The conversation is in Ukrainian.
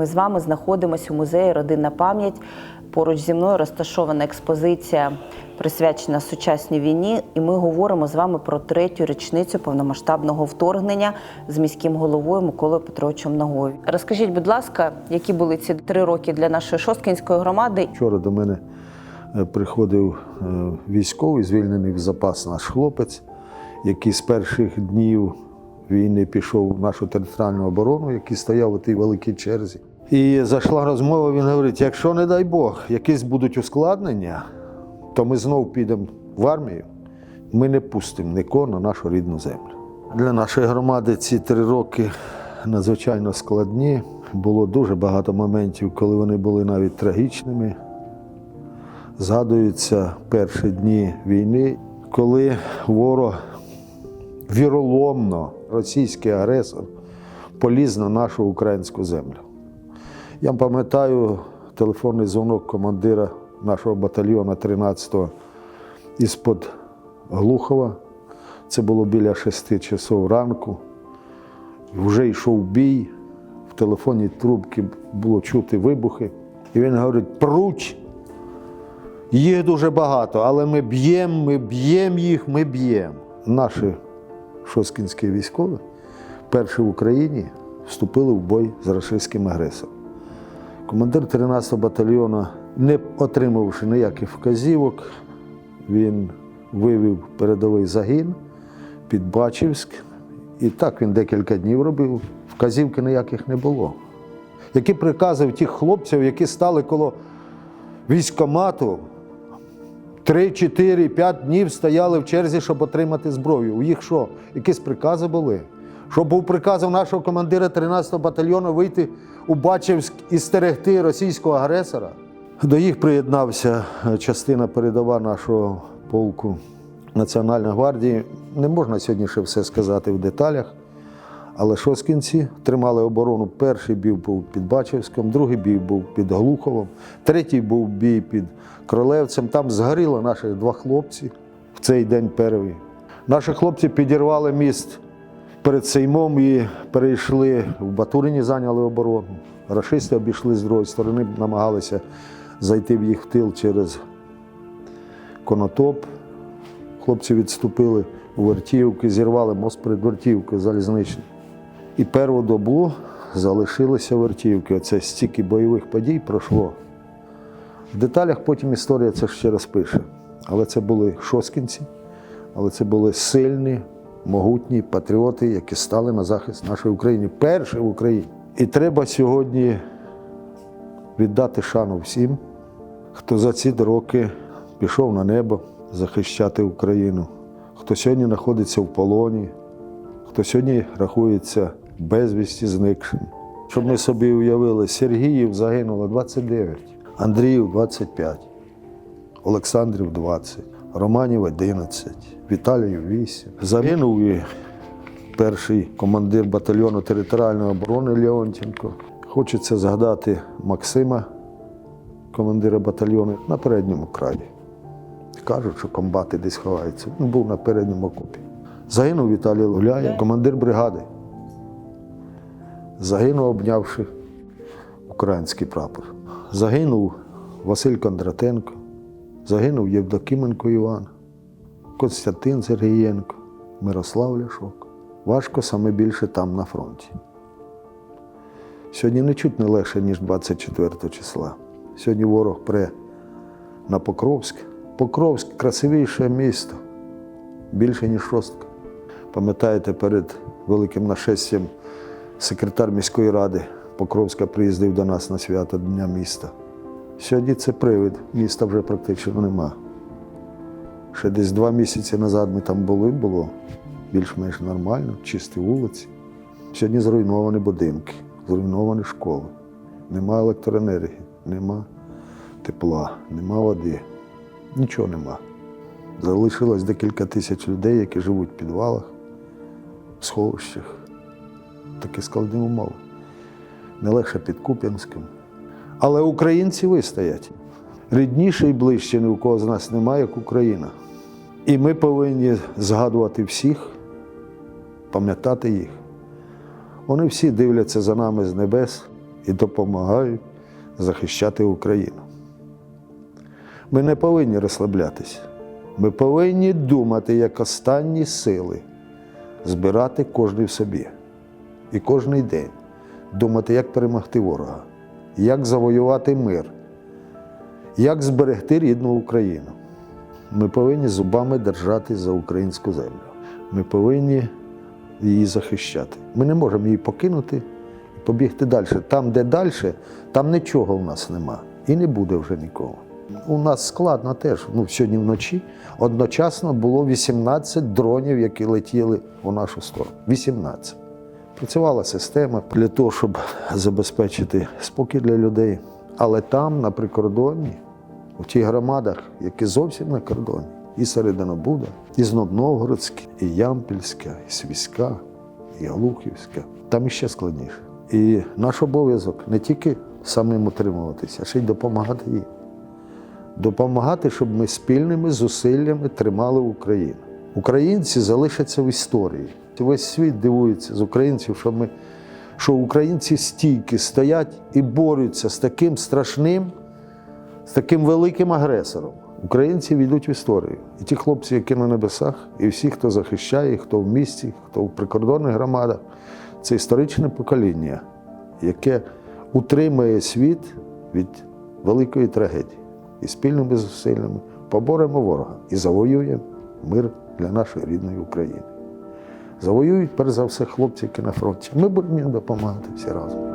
Ми з вами знаходимося у музеї Родинна пам'ять. Поруч зі мною розташована експозиція, присвячена сучасній війні. І ми говоримо з вами про третю річницю повномасштабного вторгнення з міським головою Миколою Петровичем Ногою. Розкажіть, будь ласка, які були ці три роки для нашої шосткінської громади? Вчора до мене е, приходив е, військовий, звільнений в запас наш хлопець, який з перших днів війни пішов в нашу територіальну оборону, який стояв у тій великій черзі. І зайшла розмова, він говорить: якщо, не дай Бог, якісь будуть ускладнення, то ми знов підемо в армію. Ми не пустимо нікого на нашу рідну землю. Для нашої громади ці три роки надзвичайно складні. Було дуже багато моментів, коли вони були навіть трагічними. Згадуються перші дні війни, коли ворог віроломно, російський агресор, поліз на нашу українську землю. Я пам'ятаю телефонний дзвонок командира нашого батальйону 13-го із-под Глухова. Це було біля 6 часов ранку. Вже йшов бій, в телефонній трубці було чути вибухи. І він говорить: пруч! Їх дуже багато, але ми б'ємо, ми б'ємо їх, ми б'ємо. Наші шоскінські військові, перші в Україні, вступили в бой з російським агресором. Командир 13-го батальйону, не отримавши ніяких вказівок, він вивів передовий загін під Бачівськ. І так він декілька днів робив. Вказівки ніяких не було. Які прикази в тих хлопців, які стали коло військомату, 3, 4, 5 днів стояли в черзі, щоб отримати зброю. У їх що? Якісь прикази були? Щоб був приказ у нашого командира 13-го батальйону вийти у Бачівськ і стерегти російського агресора. До їх приєднався е, частина передова нашого полку Національної гвардії. Не можна сьогодні ще все сказати в деталях. Але шоскінці тримали оборону. Перший бій був під Бачівськом, другий бій був під Глуховом, третій був бій під Кролевцем. Там згоріло наших два хлопці в цей день перший. Наші хлопці підірвали міст перед Сеймом і перейшли в Батурині, зайняли оборону. Рашисти обійшли з другої сторони, намагалися зайти в їх тил через Конотоп. Хлопці відступили у Вертіївки, зірвали мост перед Вертіївкою залізничний. І перву добу залишилися Вертіївки. Оце стільки бойових подій пройшло. В деталях потім історія це ще розпише. Але це були шоскінці, але це були сильні, могутні патріоти, які стали на захист нашої України. Перші в Україні. І треба сьогодні віддати шану всім, хто за ці роки пішов на небо захищати Україну, хто сьогодні знаходиться в полоні, хто сьогодні рахується безвісті зникшим. Щоб ми собі уявили, Сергіїв загинуло 29, Андріїв 25, Олександрів 20, Романів 11, Віталіїв 8. Загинув і перший командир батальйону територіальної оборони Леонтенко. Хочеться згадати Максима, командира батальйону на передньому краї. Кажуть, що комбати десь ховаються. Він був на передньому окопі. Загинув Віталій Гуляєв, командир бригади. Загинув, обнявши український прапор. Загинув Василь Кондратенко, загинув Євдокименко Іван, Константин Сергієнко, Мирослав Ляшок. Важко саме більше там на фронті. Сьогодні не чуть не легше, ніж 24 числа. Сьогодні ворог пре на Покровськ. Покровськ красивіше місто, більше, ніж шостка. Пам'ятаєте, перед великим нашестям секретар міської ради Покровська приїздив до нас на свято Дня міста. Сьогодні це привид, міста вже практично нема. Ще десь два місяці назад ми там були, було більш-менш нормально, чисті вулиці. Сьогодні зруйновані будинки, зруйновані школи. Нема електроенергії, нема тепла, нема води. Нічого нема. Залишилось декілька тисяч людей, які живуть в підвалах, в сховищах. Такі складні умови. Не легше під Куп'янськом. Але українці вистоять. Рідніше і ближче ні у кого з нас немає, як Україна. І ми повинні згадувати всіх, пам'ятати їх. Вони всі дивляться за нами з небес, і допомагають захищати Україну. Ми не повинні розслаблятися. Ми повинні думати як останні сили, збирати кожний в собі. І кожний день думати, як перемогти ворога, як завоювати мир, як зберегти рідну Україну. Ми повинні зубами держати за українську землю. Ми повинні її захищати. Ми не можемо її покинути і побігти далі. Там, де далі, там нічого в нас нема. І не буде вже нікого. У нас складно теж. Ну, сьогодні вночі одночасно було 18 дронів, які летіли у нашу сторону. 18. Працювала система для того, щоб забезпечити спокій для людей. Але там, на прикордонні, у тих громадах, які зовсім на кордоні, і Серединобуда, і Знобновгородська, і Ямпільська, і Свіська, і Галухівська, там іще складніше. І наш обов'язок не тільки самим утримуватися, а ще й допомагати їм. Допомагати, щоб ми спільними зусиллями тримали Україну. Українці залишаться в історії. Весь світ дивується з українців, що ми що українці стійкі стоять і борються з таким страшним, з таким великим агресором. Українці війдуть в історію. І ті хлопці, які на небесах, і всі, хто захищає, хто в місті, хто в прикордонних громадах, це історичне покоління, яке утримує світ від великої трагедії. І спільними зусиллями поборемо ворога і завоюємо мир для нашої рідної України. Завоюють, перш за все, хлопці, які на фронті. Ми будемо їм допомагати всі разом.